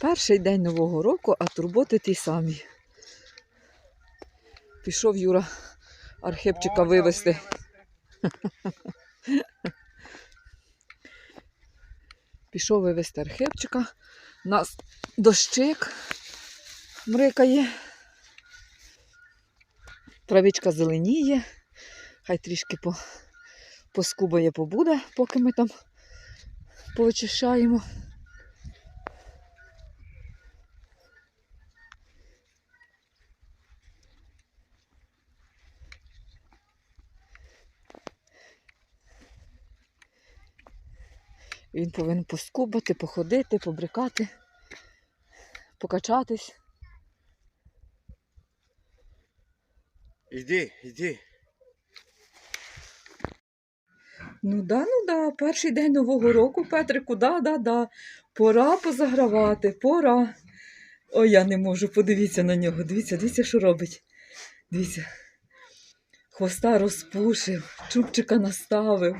Перший день Нового року, а турботи ті самі. Пішов Юра Архипчика вивезти. Пішов вивезти Архипчика. У нас дощик мрикає. Травичка зеленіє. Хай трішки по, поскубає побуде, поки ми там повичищаємо. Він повинен поскубати, походити, побрикати, покачатись. Іди, іди. Ну да, ну да, перший день Нового року, Петрику, да, да, да. Пора позагравати, пора. Ой, я не можу, подивіться на нього. Дивіться, дивіться, що робить. Дивіться. Хвоста розпушив, чубчика наставив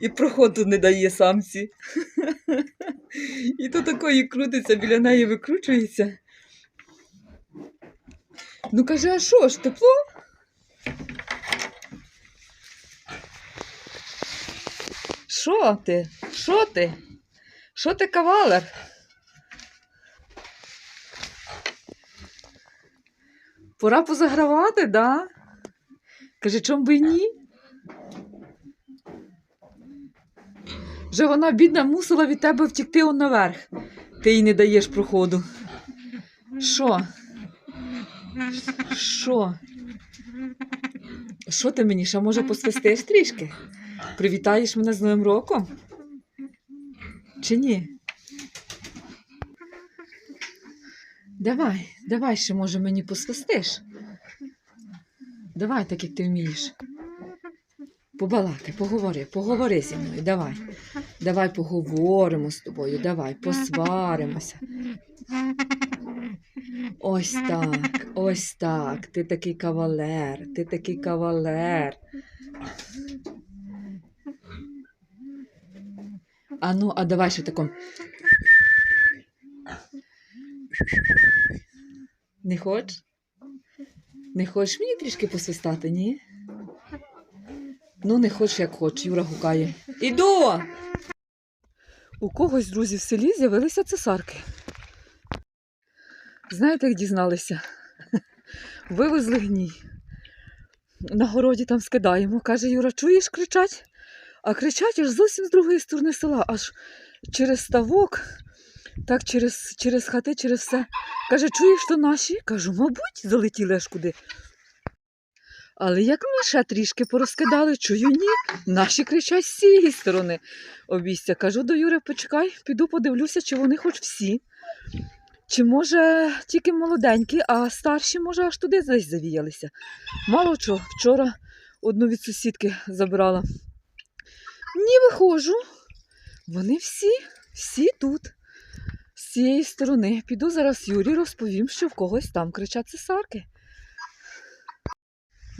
і проходу не дає самці. І то такої крутиться, біля неї викручується. Ну каже, а що ж, тепло? Що ти? Що ти? Що ти кавалер? Пора позагравати, да? Каже, чом би ні? Вже вона, бідна, мусила від тебе втікти он наверх. Ти їй не даєш проходу. Що? Що? Що ти мені ще може посвистиш трішки? Привітаєш мене з Новим роком? Чи ні? Давай, давай ще, може, мені посвистиш. Давай, так як ти вмієш. Побалакай, поговори, поговори зі мною, давай. Давай поговоримо з тобою, давай, посваримося. Ось так, ось так. Ти такий кавалер, ти такий кавалер. А ну, а давай ще таком. Не хочеш? Не хочеш мені трішки посвистати, ні? Ну, не хочеш, як хочеш, Юра гукає. Іду! У когось, друзі, в селі з'явилися цесарки. Знаєте, як дізналися? Вивезли гній. На городі там скидаємо. Каже, Юра, чуєш, кричать? А кричать аж зовсім з другої сторони села, аж через ставок, так через, через хати, через все. Каже, чуєш, то наші? Кажу, мабуть, залетіли аж куди. Але як ми ще трішки порозкидали, чую, ні, наші кричать з цієї сторони обійстя. Кажу до Юри, почекай, піду подивлюся, чи вони хоч всі. Чи може тільки молоденькі, а старші, може, аж туди десь завіялися. Мало чого, вчора одну від сусідки забрала. Ні, виходжу. Вони всі, всі тут, з цієї сторони. Піду зараз Юрі розповім, що в когось там кричать цесарки.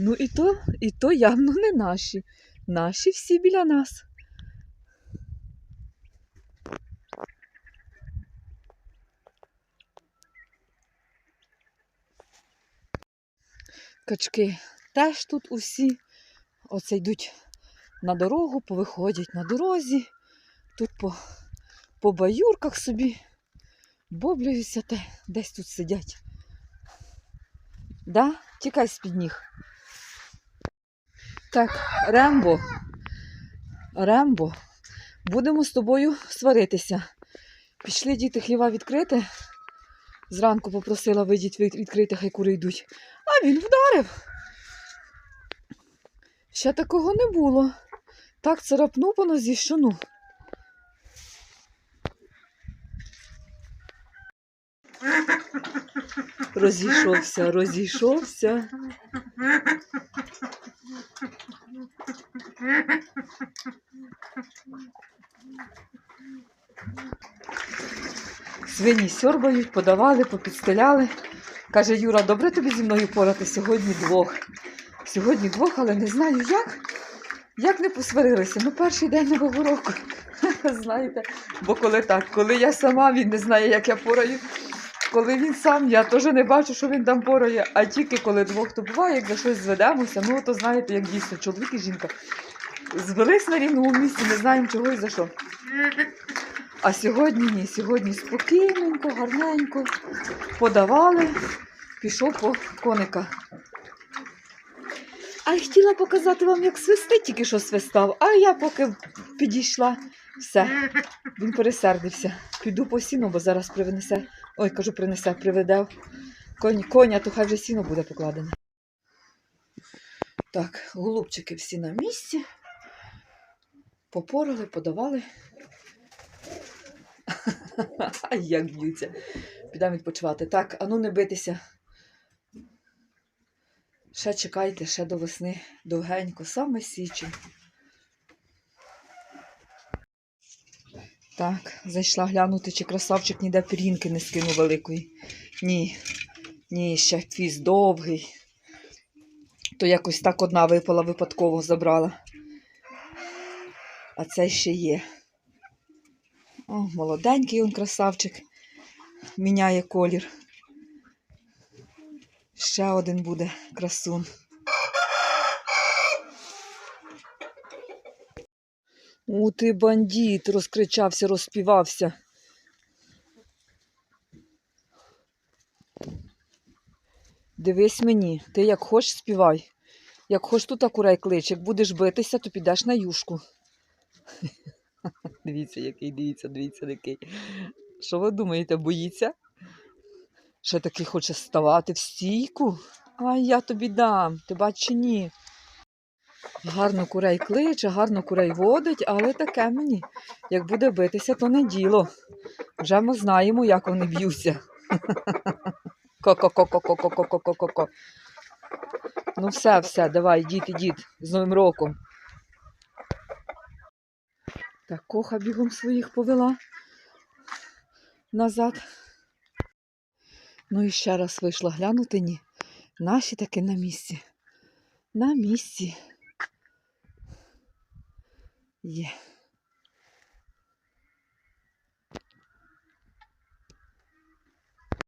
Ну і то, і то явно не наші. Наші всі біля нас. Качки теж тут усі. Оце йдуть на дорогу, повиходять на дорозі. Тут по, по баюрках собі боблюються те, десь тут сидять. Да? Тікай з-під ніг. Так, Рембо. Рембо, будемо з тобою сваритися. Пішли діти хліва відкрити. Зранку попросила видіть від- відкрити, хай кури йдуть. А він вдарив. Ще такого не було. Так царапнув по нозі, що ну. Розійшовся, розійшовся. Свині сьорбають, подавали, попідстеляли. Каже Юра, добре тобі зі мною порати сьогодні двох. Сьогодні двох, але не знаю як. Як не посварилися. Ну, перший день нового року. Знаєте, бо коли так, коли я сама, він не знає, як я пораю. Коли він сам, я теж не бачу, що він там порає. А тільки коли двох то буває, як за щось зведемося, ну то знаєте, як дійсно чоловік і жінка. Звелись на рівному місці, не знаємо чого і за що. А сьогодні ні, сьогодні спокійненько, гарненько подавали, пішов по коника. А я хотіла показати вам, як свистить, тільки що свистав, а я поки підійшла, все, він пересердився. Піду по сіну, бо зараз привнесе. Ой, кажу, принесе, приведе. Конь, коня, то хай вже сіно буде покладене. Так, голубчики всі на місці. Попорали, подавали. Як б'ються. Підемо відпочивати. Так, ану не битися. Ще чекайте, ще до весни довгенько, саме січень. Так, зайшла глянути, чи красавчик ніде пірінки не скинув великої. Ні, ні, ще хвіст довгий. То якось так одна випала, випадково забрала. А цей ще є. О, молоденький он красавчик. Міняє колір. Ще один буде красун. У ти бандит, розкричався, розпівався. Дивись мені, ти як хочеш співай. Як хочеш тут курей клич, як будеш битися, то підеш на юшку. Дивіться, який, дивіться, дивіться, який. Що ви думаєте, боїться? Ще такий хоче ставати в стійку? Ай, я тобі дам, ти бач чи ні. Гарно курей кличе, гарно курей водить, але таке мені. Як буде битися, то не діло. Вже ми знаємо, як вони б'ються. Ко-ко-ко-ко-ко-ко-ко-ко-ко-ко. Ну все, все, давай, ідіть, ідіть, з Новим роком. Так, коха бігом своїх повела назад. Ну і ще раз вийшла глянути, ні. Наші таки на місці. На місці. Є.